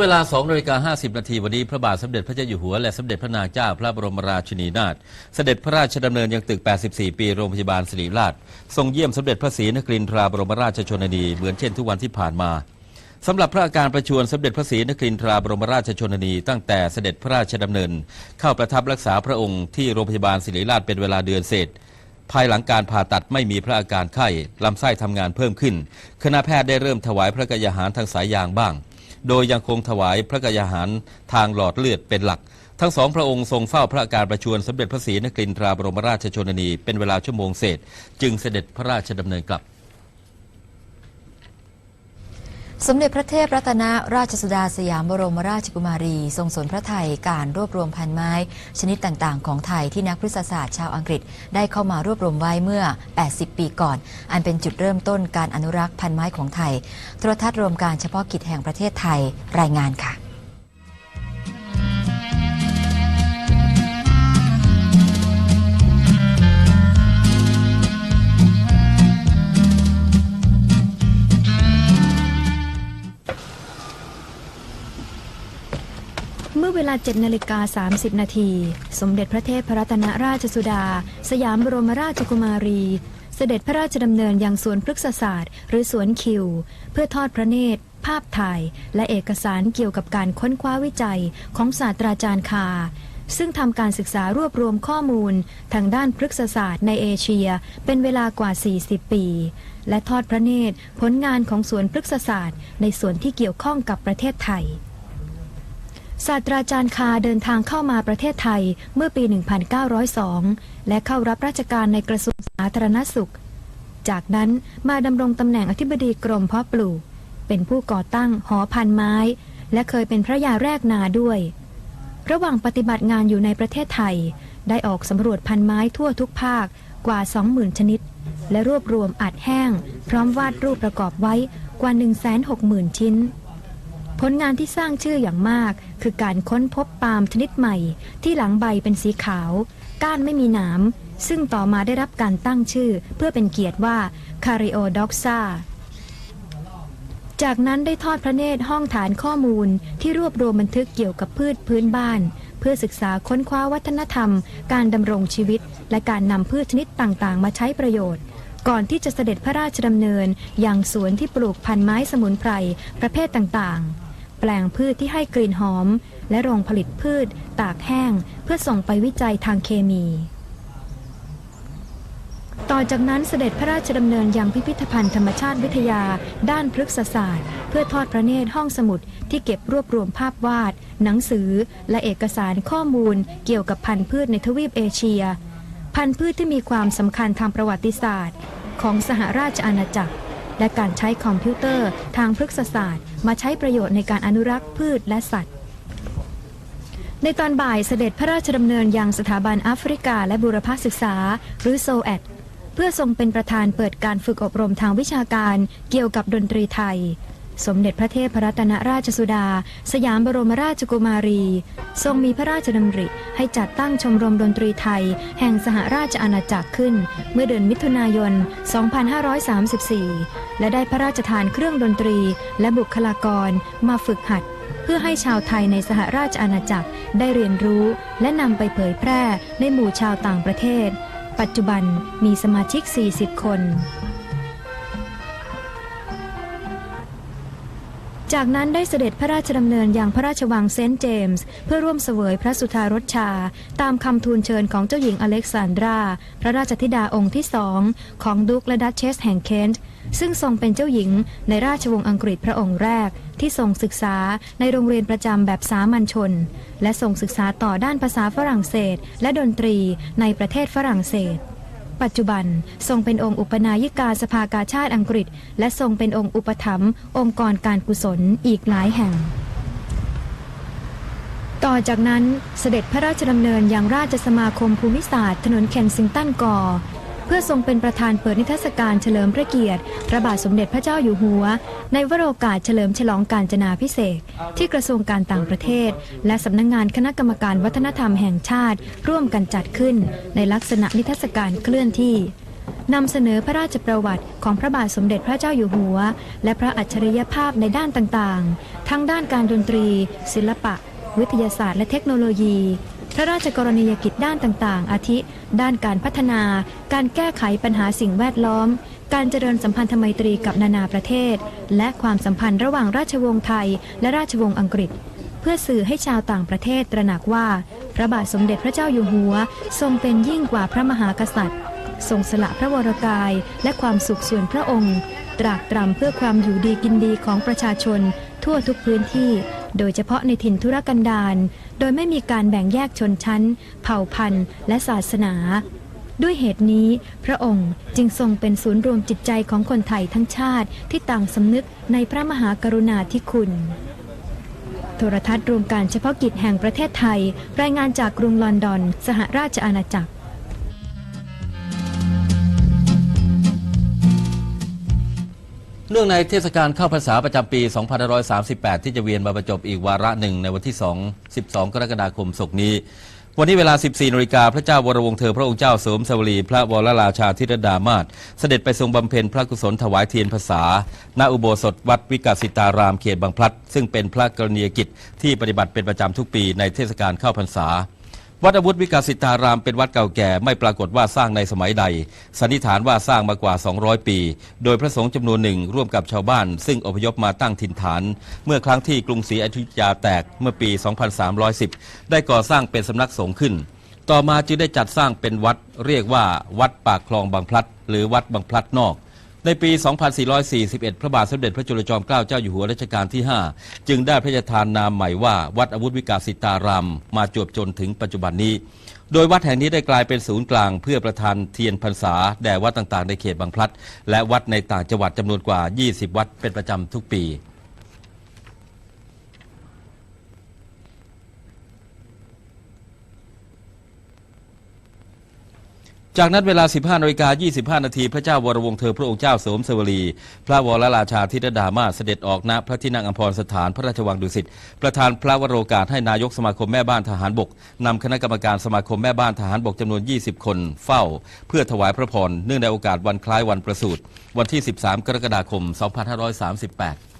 เวลา2นาฬิกา50 นาทีวันนี้พระบาทสมเด็จพระเจ้าอยู่หัว และสมเด็จพระนางเจ้าพระบรมราชินีนาถเสด็จพระราชดำเนินยังตึก 84 ปีโรงพยาบาลศิริราช ทรงเยี่ยมสมเด็จพระศรีนครินทราบรมราชชนนีเหมือนเช่นทุกวันที่ผ่านมาสำหรับพระอาการประชวรสมเด็จพระศรีนครินทราบรมราชชนนี ตั้งแต่เสด็จพระราชดำเนิน เข้าประทับรักษาพระองค์ที่โรงพยาบาลศิริราชเป็นเวลาเดือนเศษภายหลังการผ่าตัดไม่มีพระอาการไข้ลำไส้ทำงานเพิ่มขึ้น คณะแพทย์ได้เริ่มถวายพระกยาหารทางสายยางบ้าง โดยยังคงถวายพระกยาหารทางหลอดเลือดเป็นหลัก ทั้งสองพระองค์ทรงเฝ้าพระอาการประชวรสมเด็จพระศรีนครินทราบรมราชชนนีเป็นเวลาชั่วโมงเศษ จึงเสด็จพระราชดำเนินกลับ สมเด็จพระเทพรัตนราชสุดาสยามบรมราชกุมารี ทรงสนพระไทยการรวบรวมพันไม้ ชนิดต่างๆ ของไทยที่นักพฤกษศาสตร์ชาวอังกฤษ ได้เข้ามารวบรวมไว้เมื่อ 80 ปีก่อน อันเป็นจุดเริ่มต้นการอนุรักษ์พันไม้ของไทยโทรทัศน์รวมการเฉพาะกิจแห่งประเทศไทยรายงานค่ะ เมื่อเวลา7นาฬิกา30 นาที สมเด็จพระเทพพระรัตนราชสุดา สยามบรมราชกุมารี เสด็จพระราชดำเนินยังสวนพฤกษศาสตร์ หรือสวนคิว เพื่อทอดพระเนตร ภาพถ่าย และเอกสารเกี่ยวกับการค้นคว้าวิจัยของศาสตราจารย์คา ซึ่งทำการศึกษารวบรวมข้อมูล ทางด้านพฤกษศาสตร์ในเอเชีย เป็นเวลากว่า 40 ปี และทอดพระเนตรผลงานของสวนพฤกษศาสตร์ ในส่วนที่เกี่ยวข้องกับประเทศไทย ศาสตราจารย์คาเดินทางเข้ามาประเทศไทยเมื่อปี 1902 และเข้ารับราชการในกระทรวงสาธารณสุข จากนั้นมาดำรงตำแหน่งอธิบดีกรมเพาะปลูก เป็นผู้ก่อตั้งหอพันไม้ และเคยเป็นพระยาแรกนาด้วย ระหว่างปฏิบัติงานอยู่ในประเทศไทย ได้ออกสำรวจพันไม้ทั่วทุกภาคกว่า 20,000 ชนิด และรวบรวมอัดแห้ง พร้อมวาดรูปประกอบไว้กว่า 160,000 ชิ้น ผลงานที่สร้างชื่ออย่างมาก คือการค้นพบปาล์มชนิดใหม่ ที่หลังใบเป็นสีขาว ก้านไม่มีหนามซึ่งต่อมาได้รับการตั้งชื่อ เพื่อเป็นเกียรติว่าคาริโอด็อกซาจากนั้นได้ทอดพระเนตรห้องฐานข้อมูลที่รวบรวมบันทึกเกี่ยวกับพืชพื้นบ้าน เพื่อศึกษาค้นคว้าวัฒนธรรม การดำรงชีวิต และการนำพืชชนิดต่างๆ มาใช้ประโยชน์ ก่อนที่จะเสด็จพระราชดำเนิน อย่างสวนที่ปลูกพันไม้สมุนไพรประเภทต่างๆ แปลงพืชที่ให้กลิ่นหอม และโรงผลิตพืช ตากแห้ง เพื่อส่งไปวิจัยทางเคมี ต่อจากนั้นเสด็จพระราชดำเนินยังพิพิธภัณฑ์ธรรมชาติวิทยา ด้านพฤกษศาสตร์ เพื่อทอดพระเนตรห้องสมุดที่เก็บรวบรวมภาพวาด หนังสือ และเอกสารข้อมูล เกี่ยวกับพันธุ์พืชในทวีปเอเชีย พันธุ์พืชที่มีความสำคัญทางประวัติศาสตร์ ของสหราชอาณาจักร และการใช้คอมพิวเตอร์ทางพฤกษศาสตร์ มาใช้ประโยชน์ในการอนุรักษ์พืชและสัตว์ ในตอนบ่ายเสด็จพระราชดำเนินยังสถาบันแอฟริกา และบูรพศึกษา หรือโซแอดเพื่อทรงเป็นประธานเปิดการฝึกอบรมทางวิชาการเกี่ยวกับดนตรีไทย สมเด็จพระเทพรัตนราชสุดา สยามบรมราชกุมารี ทรงมีพระราชดำริให้จัดตั้งชมรมดนตรีไทย แห่งสหราชอาณาจักรขึ้น เมื่อเดือนมิถุนายน 2534 และได้พระราชทานเครื่องดนตรี และบุคลากรมาฝึกหัด เพื่อให้ชาวไทยในสหราชอาณาจักรได้เรียนรู้ และนำไปเผยแพร่ในหมู่ชาวต่างประเทศ ปัจจุบันมีสมาชิก 40 คน จากนั้นได้เสด็จพระราชดำเนินอย่างพระราชวังเซนต์เจมส์เพื่อร่วมเสวยพระสุธารสชา ตามคำทูลเชิญของเจ้าหญิงอเล็กซานดรา พระราชธิดาองค์ที่สองของดุกและดัชเชสแห่งเคนต์ซึ่งทรงเป็นเจ้าหญิงในราชวงศ์อังกฤษพระองค์แรก ที่ทรงศึกษาในโรงเรียนประจำแบบสามัญชน และทรงศึกษาต่อด้านภาษาฝรั่งเศส และดนตรีในประเทศฝรั่งเศส ปัจจุบันทรงเป็นองค์อุปนายิกาสภากาชาติอังกฤษ และทรงเป็นองค์อุปถัมภ์องค์กรการกุศลอีกหลายแห่ง ต่อจากนั้นเสด็จพระราชดำเนินยังราชสมาคมภูมิศาสตร์ ถนนเคนซิงตันกอ เพื่อทรงเป็นประธานเปิดนิทรรศการเฉลิมพระเกียรติ พระบาทสมเด็จพระเจ้าอยู่หัว ในวโรกาสเฉลิมฉลองการจนาพิเศษ ที่กระทรวงการต่างประเทศ และสำนักงงานคณะกรรมการวัฒนธรรมแห่งชาติ ร่วมกันจัดขึ้น ในลักษณะนิทรรศการเคลื่อนที่นำเสนอพระราชประวัติของพระบาทสมเด็จพระเจ้าอยู่หัว และพระอัจฉริยภาพในด้านต่างๆ ทั้งด้านการดนตรี ศิลปะ วิทยาศาสตร์และเทคโนโลยี ระราชกรณียกิจด้านต่างๆ อาทิ ด้านการพัฒนา การแก้ไขปัญหาสิ่งแวดล้อม การเจริญสัมพันธไมตรีกับนานาประเทศ และความสัมพันธ์ระหว่างราชวงศ์ไทย และราชวงศ์อังกฤษ เพื่อสื่อให้ชาวต่างประเทศตระหนักว่า พระบาทสมเด็จพระเจ้าอยู่หัว ทรงเป็นยิ่งกว่าพระมหากษัตริย์ ทรงสละพระวรกายและความสุขส่วนพระองค์ ตรากตรำเพื่อความอยู่ดีกินดีของประชาชน ทั่วทุกพื้นที่ โดยเฉพาะในถิ่นธุรกันดารโดยไม่มีการแบ่งแยกชนชั้น เผ่าพันธุ์ และศาสนา ด้วยเหตุนี้ พระองค์จึงทรงเป็นศูนย์รวมจิตใจของคนไทยทั้งชาติที่ต่างสำนึกในพระมหากรุณาธิคุณ โทรทัศน์รวมการเฉพาะกิจแห่งประเทศไทย รายงานจากกรุงลอนดอน สหราชอาณาจักร นื่องในเทศกาลเข้าพรรษาประจำปี 2538 ที่จะเวียนมาประจบอีกวาระหนึ่งในวันที่ 2 12 กรกฎาคมศกนี้ วันนี้เวลา 14นาฬิกาพระเจ้าวรวงศ์เธอพระองค์เจ้าสมสวรี พระวรราชาธิรดามาศเสด็จไปทรงบำเพ็ญพระกุศลถวายเทียนภาษา ณอุโบสถวัดวิกาสิตารามเขตบางพลัด ซึ่งเป็นพระกรณียกิจที่ปฏิบัติเป็นประจำทุกปีในเทศกาลเข้าพรรษา วัดอาวุธวิกาสิตารามเป็นวัดเก่าแก่ไม่ปรากฏว่าสร้างในสมัยใด สันนิษฐานว่าสร้างมากว่า 200 ปี โดยพระสงฆ์จำนวนหนึ่งร่วมกับชาวบ้าน ซึ่งอพยพมาตั้งถิ่นฐาน เมื่อครั้งที่กรุงศรีอยุธยาแตกเมื่อปี 2310 ได้ก่อสร้างเป็นสำนักสงฆ์ขึ้น ต่อมาจึงได้จัดสร้างเป็นวัดเรียกว่า วัดปากคลองบางพลัด หรือวัดบางพลัดนอก ในปี 2441 พระบาทสมเด็จพระจุลจอมเกล้าเจ้าอยู่หัวรัชกาลที่ 5 จึงได้พระราชทานนามใหม่ว่าวัดอาวุธวิกาสิตารามมาจวบจนถึงปัจจุบันนี้ โดยวัดแห่งนี้ได้กลายเป็นศูนย์กลางเพื่อประทานเทียนพรรษา แด่วัดต่างๆ ในเขตบางพลัด และวัดในต่างจังหวัดจำนวนกว่า 20 วัดเป็นประจำทุกปี จากนั้นเวลา 15นาฬิกา25 นาที พระเจ้าวรวงศ์เธอพระองค์เจ้าสมสวรี พระวรราชาธิดามาศเสด็จออกณพระที่นั่งอัมพรสถานพระราชวังดุสิต ประธานพระวโรกาสให้นายกสมาคมแม่บ้านทหารบกนำคณะกรรมการสมาคมแม่บ้านทหารบกจำนวน 20 คนเฝ้า เพื่อถวายพระพรเนื่องในโอกาสวันคล้ายวันประสูติวันที่ 13 กรกฎาคม 2538